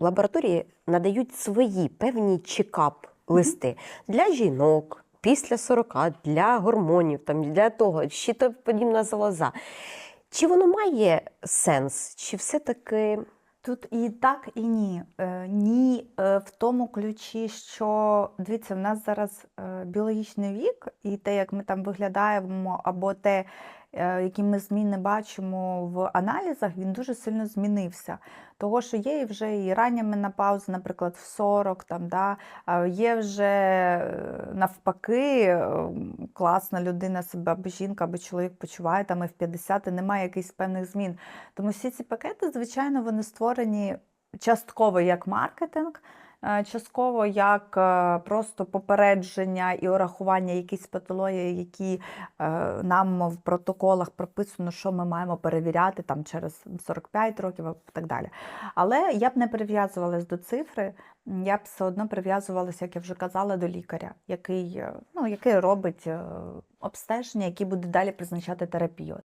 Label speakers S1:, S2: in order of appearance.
S1: В лабораторії надають свої певні чекап-листи для жінок після 40, для гормонів, там, для того, щитоподібна залоза. Чи воно має сенс? Чи все-таки
S2: Тут і так, і ні. Е, Ні е, в тому ключі, що дивіться, в нас зараз е, біологічний вік, і те, як ми там виглядаємо, або те, е, які ми зміни бачимо в аналізах, він дуже сильно змінився. Того, що є і вже і рання менопауза, наприклад, в 40, там, да, є вже е, навпаки, класна людина себе, або жінка, або чоловік почуває там і в 50 і немає якихось певних змін. Тому всі ці пакети, звичайно, вони створені частково як маркетинг, частково як е, просто попередження і урахування якісь патології, які е, нам в протоколах прописано, що ми маємо перевіряти там через 45 років і так далі. Але я б не прив'язувалась до цифри, я б все одно прив'язувалася, як я вже казала, до лікаря, який, е, ну, який робить е, обстеження, який буде далі призначати терапію.